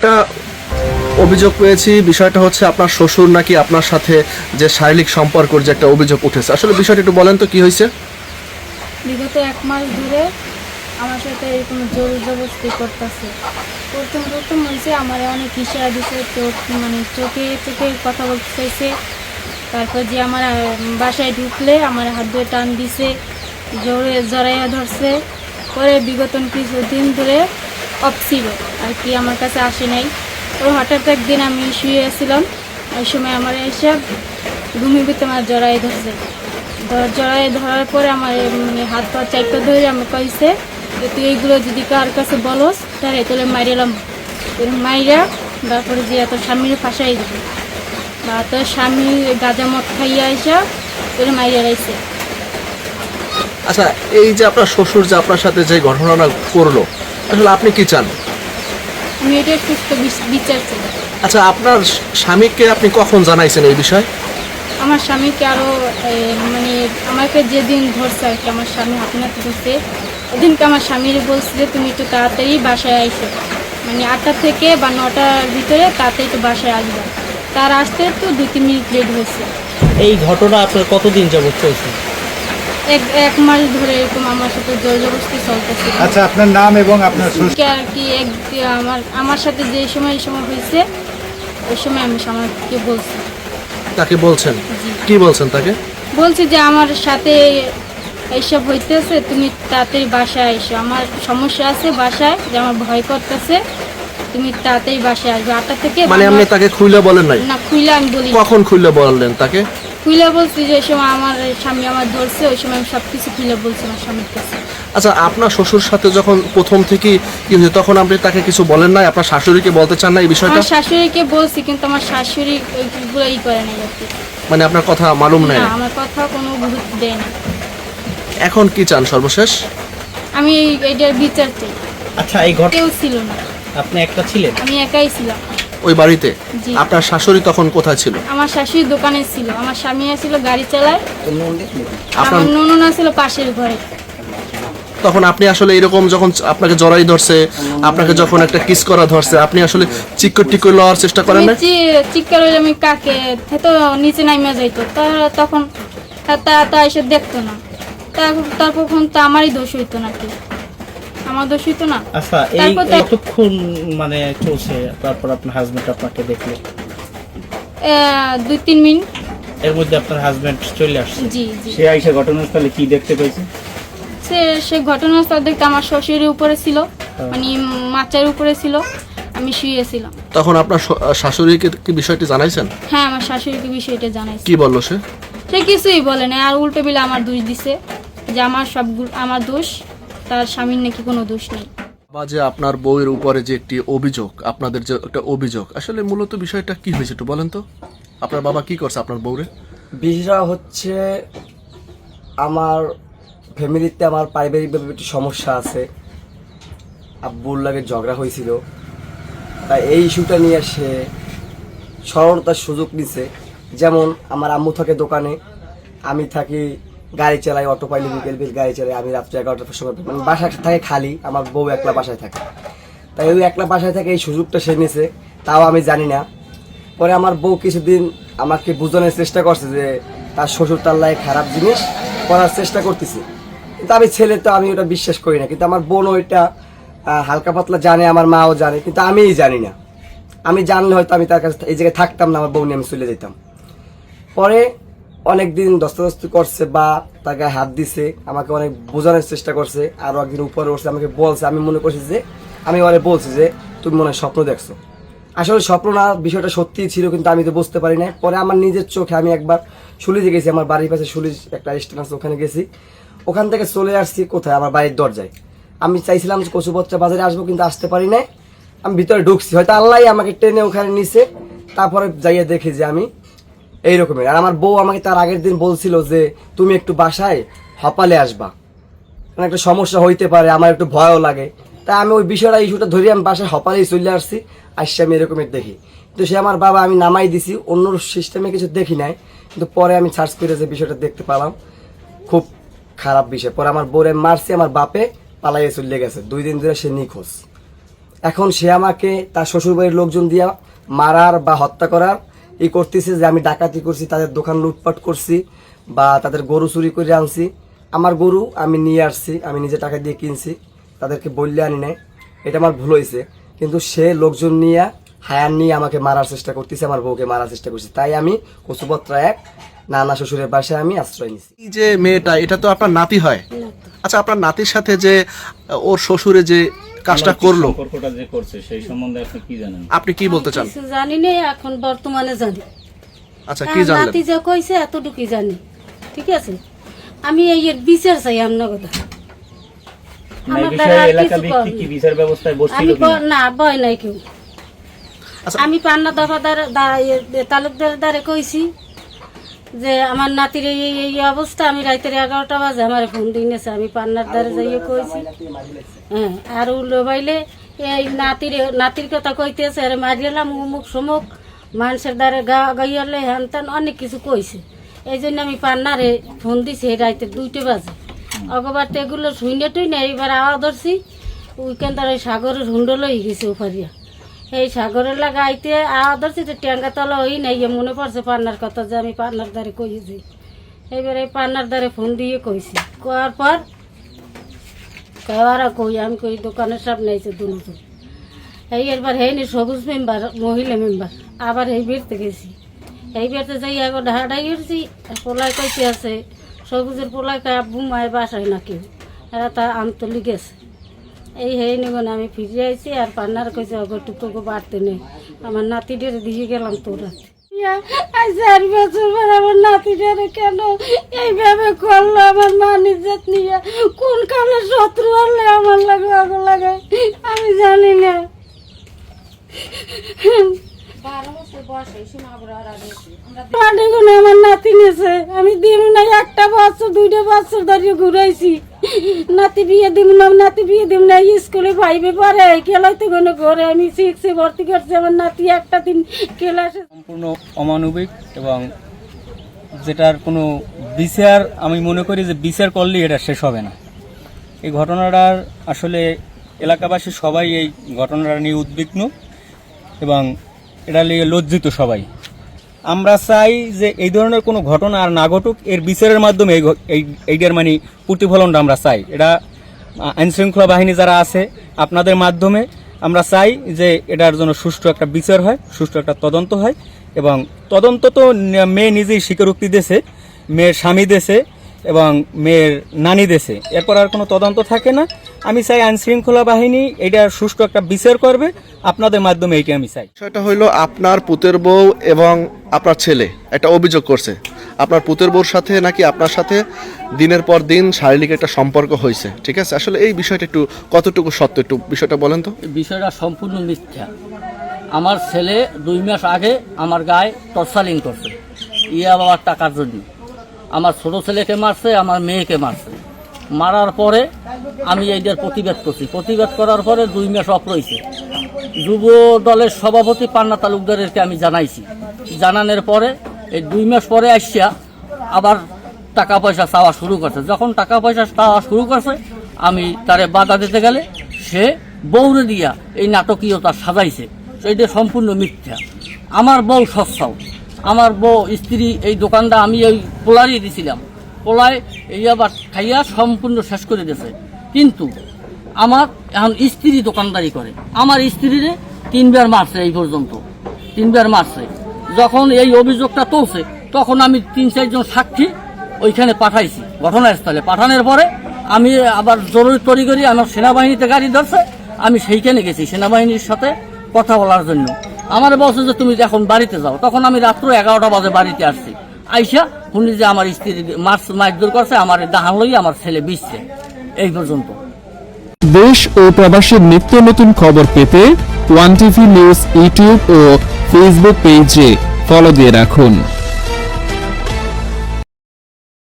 একটা অভিযোগ পেয়েছি, বিষয়টা হচ্ছে আপনার শ্বশুর নাকি আপনার সাথে যে শারীরিক সম্পর্কের যে একটা অভিযোগ উঠেছে। আসলে বিষয়টা একটু বলেন তো, কি হয়েছে? বিগত এক মাস ধরে আমার সাথে এরকম জোর জবরদস্তি করতেছে। প্রথম প্রথম হয়েছে আমার অনেক ইশারা দিছে, চোখ মানে চোখে চোখে কথা বলতে চাইছে। তারপর যে আমার বাসায় ঢুকলে আমার হাত ধরে টান দিছে, জোরে জড়াইয়া ধরছে। পরে বিগত কিছুদিন ধরে অফ ছিল আর কি আমার কাছে আসে নাই। তো হঠাৎ একদিন আমি শুয়েছিলাম ওই সময় আমার এসে ঘুমিয়ে ভিতরে আমার জড়াই ধরছে। ধর- জড়াই ধরার পরে আমার এমনি হাত পা চাইপা ধরে আমি কইছে যে, তুই এইগুলো যদি কার কাছে বলস, তাহলে তোলে মারিলাম মাইরা তারপরে যে এত স্বামীর ফাঁসাই দিবি বা তোর স্বামী গাঁজা মদ খাইয়া আইসা তোরে মাইরা রাইছে আচ্ছা এই যে আপনার শ্বশুর যে আপনার সাথে যে ঘটনাটা করল আসলে আপনি কি চান? আমি এটা সুস্থ বিচার চাই আচ্ছা আপনার স্বামীকে আপনি কখন জানাইছেন এই বিষয়ে? আমার স্বামীকে আরও মানে আমাকে যেদিন ধরছে আর কি আমার স্বামী আপনার ধরছে ওদিনকে আমার স্বামীর বলছে যে তুমি একটু তাড়াতাড়ি বাসায় আইসো। মানে আটটা থেকে বা নটার ভিতরে তাড়াতাড়ি একটু বাসায় আসবে। তার আসতে তো দু তিন মিনিট লেট হয়েছে। এই ঘটনা আপনার কতদিন যাবত চলছে? এক এক মাস ধরে এরকম আমার সাথে জোর জবরদস্তি চলতেছে। আচ্ছা আপনার নাম এবং আপনার শ্বশুর আর কি এক আমার আমার সাথে যে সময় এই সময় হয়েছে ওই সময় আমি স্বামীকে বলছি। তাকে বলছেন? কি বলছেন তাকে? বলছি যে আমার সাথে এইসব হইতেছে তুমি তাড়াতাড়ি বাসায় এসো। আমার সমস্যা আছে বাসায় যে আমার ভয় করতেছে তুমি তাড়াতাড়ি বাসায় আসবে। আটটা থেকে মানে আপনি তাকে খুলে বলেন নাই? না খুইলে আমি বলি কখন খুলে বললেন তাকে? খুইলে বলছি যে সময় আমার স্বামী আমার ধরছে ওই সময় আমি সব কিছু খুলে বলছি আমার স্বামীর কাছে। আচ্ছা আপনার শ্বশুর সাথে যখন প্রথম থেকেই কি হয়েছে তখন আপনি তাকে কিছু বলেন নাই? আপনার শাশুড়িকে বলতে চান না এই বিষয়টা? আমার শাশুড়িকে বলছি কিন্তু আমার শাশুড়ি ওইগুলো ই করে নাই আর মানে আপনার কথা মালুম নাই? আমার কথা কোনো গুরুত্ব দেয় না। এখন কি চান সর্বশেষ? আমি এই- এইটার বিচার চাই। আচ্ছা এই ঘটনা কেউ ছিল না। আপনি একটা ছিলেন? আমি একাই ছিলাম। ওই বাড়িতে? জি। আপনার শাশুড়ি তখন কোথায় ছিল? আমার শাশুড়ি দোকানে ছিল। আমার স্বামী ছিল গাড়ি চালায়। আপনার আমার নননা ছিল পাশের ঘরে। তখন আপনি আসলে এরকম যখন আপনাকে জড়াই ধরছে আপনাকে যখন একটা কিস করা ধরছে আপনি আসলে চিকর টিকর লওয়ার চেষ্টা করেন না? আমি চি- চিৎকার হইলে আমি কাকে? সে তো নিচে নামিয়ে যাইতো। তা- তখন তা- তা তা এসে দেখতো না। তা- তারপর তখন তো আমারই দোষ হইতো নাকি? আমার দোষ হইতো না? আচ্ছা এই তো- কতক্ষণ মানে চলছে? তারপর আপনার হাজবেন্ড আপনাকে দেখল? এ, দুই তিন মিনিট। এর মধ্যে আপনার হাজবেন্ড চলে আসছে? জি জি। সে আইসা ঘটনাস্থলে কি দেখতে পেয়েছে? সে সে ঘটনাস্থল দেখতে আমার শ্বশুরের উপরে ছিল। মানে মাচার উপরে ছিল। আমি শুয়েছিলাম তখন আপনার শাশুড়িকে কি বিষয়টি জানাইছেন? হ্যাঁ আমার শাশুড়িকে বিষয়টা জানাইছি। কি বলল সে? সে কিছুই বলে না আর উল্টো বিলে আমার দোষ দিছে যে আমার সব আমার দোষ। তার স্বামীর নাকি কোনো দোষ নেই। বা যে আপনার বউয়ের উপরে যে একটি অভিযোগ আপনাদের যে একটা অভিযোগ আসলে মূলত বিষয়টা কি হয়েছে একটু বলেন তো? আপনার বাবা কি করছে আপনার বউরে? বিষয়টা হচ্ছে আমার ফ্যামিলিতে আমার পারিবারিকভাবে একটু সমস্যা আছে। আব্বুর লাগে ঝগড়া হয়েছিল। তাই এই ইস্যুটা নিয়ে সে সরলতার সুযোগ নিছে। যেমন আমার আম্মু থাকে দোকানে আমি থাকি গাড়ি চালাই অটো পাইলে বিকেল বিল গাড়ি চালাই আমি রাত্রে এগারোটার সময় মানে বাসা থাকে খালি আমার বউ একলা বাসায় থাকে। তাই ওই একলা বাসায় থাকে এই সুযোগটা সে নিয়েছে তাও আমি জানি না। পরে আমার বউ কিছুদিন আমাকে বোঝানোর চেষ্টা করছে যে তার শ্বশুর তার লাগে খারাপ জিনিস করার চেষ্টা করতেছে। কিন্তু আমি ছেলে তো আমি ওটা বিশ্বাস করি না। কিন্তু আমার বোন ওইটা হালকা পাতলা জানে আমার মাও জানে কিন্তু আমিই জানি না। আমি জানলে হয়তো আমি তার কাছে এই জায়গায় থাকতাম না আমার বউ নিয়ে আমি চলে যেতাম। পরে অনেক দিন দস্তাদস্তি করছে, বা গায়ে হাত দিছে, আমাকে অনেক বোঝানোর চেষ্টা করছে, আরও একদিন উপরে উঠছে, আমাকে বলছে, আমি মনে করছি যে, আমি ওরে বলছি যে, তুমি মনে হয় স্বপ্ন দেখছ। আসলে স্বপ্ন না, বিষয়টা সত্যিই ছিল, কিন্তু আমি তো বুঝতে পারি না পরে আমার নিজের চোখে আমি একবার সুলিতে গেছি, আমার বাড়ির পাশে সুলি একটা স্টেশন আছে, ওখানে গেছি। ওখান থেকে চলে আসছি কোথায়? আমার বাড়ির দরজায়। আমি চাইছিলাম যে কচুবচ্চা বাজারে আসব, কিন্তু আসতে পারি না আমি ভিতরে ঢুকছি। হয়তো আল্লাহ আমাকে ট্রেনে ওখানে নিছে, তারপরে যাইয়ে দেখি যে আমি এই রকমের আর আমার বউ আমাকে তার আগের দিন বলছিল যে, তুমি একটু বাসায় হপালে আসবা। মানে একটা সমস্যা হইতে পারে, আমার একটু ভয়ও লাগে। তাই আমি ওই বিষয়টা, ইস্যুটা ধরে আমি বাসায় হপালেই চলে আসছি আসছি আমি এরকমের দেখি। তো সে আমার বাবা, আমি নামাই দিছি, অন্য সিস্টেমে কিছু দেখি নাই। কিন্তু পরে আমি সার্চ করে যে বিষয়টা দেখতে পেলাম, খুব খারাপ বিষয়। পরে আমার বোরে মারছি, আমার বাপে পালাইয়ে চলে গেছে। দুই দিন ধরে সে নিখোঁজ। এখন সে আমাকে তার শ্বশুরবাড়ির লোকজন দিয়া মারার বা হত্যা করার ই করতেছে যে আমি ডাকাতি করছি তাদের দোকান লুটপাট করছি বা তাদের গরু চুরি করে আনছি। আমার গরু আমি নিয়ে আসছি আমি নিজে টাকা দিয়ে কিনছি তাদেরকে বললে আনি নাই। এটা আমার ভুল হয়েছে। কিন্তু সে লোকজন নিয়ে হায়ার নিয়ে আমাকে মারার চেষ্টা করতেছে আমার বউকে মারার চেষ্টা করছে। তাই আমি কচুপত্রা এক নানা শ্বশুরের বাসায় আমি আশ্রয় নিছি। এই যে মেয়েটা এটা তো আপনার নাতি হয়? আচ্ছা আপনার নাতির সাথে যে ওর শ্বশুরে যে কাজটা করল? সম্পর্কটা যে করছে সেই সম্বন্ধে আপনি কি জানেন? আপনি কি বলতে চান? কিছু জানি না এখন বর্তমানে জানি। আচ্ছা কি আর জানলেন? নাতি যা কইছে এতটুকুই জানি। ঠিক আছে? আমি এই এর বিচার চাই আপনার কথা। আমি আচ্ছা। আমি পান্না দফাদার তালুকদার দ্বারে কইছি যে আমার নাতির এই এই- এই অবস্থা আমি রাতের এগারোটা বাজে আমার ফোন দিনেছে আমি পান্নার দ্বারে যাইয়ে কইছি। হ্যাঁ আর উল্লো এই নাতির নাতির কথা কইতেছে, আরে মারিলাম, উমুক সমুক, মানুষের দ্বারে গা গাইয়ালে হ্যান ত্যান অনেক কিছু কইছে। এই জন্য আমি পান্নারে ফোন দিছি, এই রাতে দুইটা বাজে। অগবার তো এগুলো শুনে টুই না এইবার আওয়া ধরছি, উইকেন তার ওই সাগরের হুন্ডল হয়ে গেছে উপারিয়া এই সাগরের লাগা আইতে আওয়া ধরছি তো ট্যাঙ্গা তলা হই নাই মনে পড়ছে পান্নার কথা যে আমি পান্নার দ্বারে কইছি। এইবার এই পান্নার দ্বারে ফোন দিয়ে কইছি। করার পর কয়ারা কই, আমি কই, দোকানের সামনে আইছে দুজন এই এবার হেইনি সবুজ মেম্বার, মহিলা মেম্বার, আবার এই বেরতে গেছি। এই বেরতে যাই এখন ঢাড়াই গেছি পোলায় কইতে আছে, সবুজের পোলায় কয় আব্বু মায়ের বাসায় না কেউ? এরা তা আমতলি গেছে এই হেই নিগন আমি ফিরে আইছি, আর পান্নার কইছে অগটুকু বাড়তে নেই আমার নাতিদের দিয়ে গেলাম তোরা আজ চার বছর পর আমার নাতিটারে কেন এইভাবে করল আমার মা নিজের নিয়ে? কোন কালে শত্রু হলে আমার লাগে আগ লাগে? আমি জানি না। আমার নাতি নিয়েছে। আমি দিম না একটা বছর দুইটা বছর ধরে ঘুরাইছি। নাতি বিয়ে দিম না, নাতি বিয়ে দিম না স্কুলে ফাইভে পরে খেলাইতে কোনো ঘরে, আমি সিক্সে ভর্তি করছি, আমার নাতি একটা দিন ক্লাসে সম্পূর্ণ অমানবিক এবং যেটার কোনো বিচার, আমি মনে করি যে বিচার করলে এটা শেষ হবে না। এই ঘটনাটার আসলে এলাকাবাসী সবাই এই ঘটনাটা নিয়ে উদ্বিগ্ন এবং এটা নিয়ে লজ্জিত সবাই। আমরা চাই যে এই ধরনের কোনো ঘটনা আর না ঘটুক, এর বিচারের মাধ্যমে এই এই এইটার মানে প্রতিফলনটা আমরা চাই। এটা আইনশৃঙ্খলা বাহিনী যারা আছে, আপনাদের মাধ্যমে আমরা চাই যে এটার জন্য সুষ্ঠু একটা বিচার হয়, সুষ্ঠু একটা তদন্ত হয় এবং তদন্ত তো মেয়ে নিজেই স্বীকারোক্তি দেশে মেয়ের স্বামী দেশে এবং মেয়ের নানি দেশে। এরপর আর কোনো তদন্ত থাকে না। আমি চাই আইনশৃঙ্খলা বাহিনী এটা সুষ্ঠু একটা বিচার করবে। আপনাদের মাধ্যমে এইটা আমি চাই। বিষয়টা হইল আপনার পুতের বউ এবং আপনার ছেলে। একটা অভিযোগ করছে। আপনার পুতের বউর সাথে নাকি আপনার সাথে দিনের পর দিন শারীরিক একটা সম্পর্ক হয়েছে ঠিক আছে? আসলে এই বিষয়টা একটু কতটুকু সত্য একটু বিষয়টা বলেন তো। বিষয়টা সম্পূর্ণ মিথ্যা। আমার ছেলে দুই মাস আগে আমার গায়ে টর্চালিং করছে। ইয়া বাবার টাকার জন্য। আমার ছোট ছেলেকে মারছে, আমার মেয়েকে মারছে। মারার পরে আমি এইটার প্রতিবাদ করছি। প্রতিবাদ করার পরে দুই মাস অফ রয়েছে। যুব দলের সভাপতি পান্না তালুকদারেরকে আমি জানাইছি। জানানোর পরে এই দুই মাস পরে আসিয়া আবার টাকা পয়সা চাওয়া শুরু করছে। যখন টাকা পয়সা চাওয়া শুরু করছে, আমি তারে বাধা দিতে গেলে সে বউরে দিয়া এই নাটকীয়তা সাজাইছে। সেইটা সম্পূর্ণ মিথ্যা। আমার বউ সচ্ছল। আমার বউ, স্ত্রী, এই দোকানটা আমি ওই পোলারই দিছিলাম। পোলায় এই আবার খাইয়া সম্পূর্ণ শেষ করে দিয়েছে। কিন্তু আমার এখন স্ত্রী দোকানদারি করে। আমার স্ত্রীরে তিনবার মারছে এই পর্যন্ত। তিনবার মারছে। যখন এই অভিযোগটা তুলছে, তখন আমি তিন চারজন সাক্ষী ওইখানে পাঠাইছি, ঘটনাস্থলে। পাঠানোর পরে আমি আবার জরুরি তরি করি আমার সেনাবাহিনীতে গাড়ি ধরছে, আমি সেইখানে গেছি, সেনাবাহিনীর সাথে কথা বলার জন্য। আমার বলছে যে তুমি এখন বাড়িতে যাও, তখন আমি রাত্র এগারোটা বাজে বাড়িতে আসছি। আইসা শুনি যে আমার স্ত্রী মাছ মারধর করছে, আমার দাহান লই আমার ছেলে বিষছে এই পর্যন্ত। দেশ ও প্রবাসের নিত্য নতুন খবর পেতে ওয়ান টিভি নিউজ, ইউটিউব ও ফেসবুক পেজে ফলো দিয়ে রাখুন।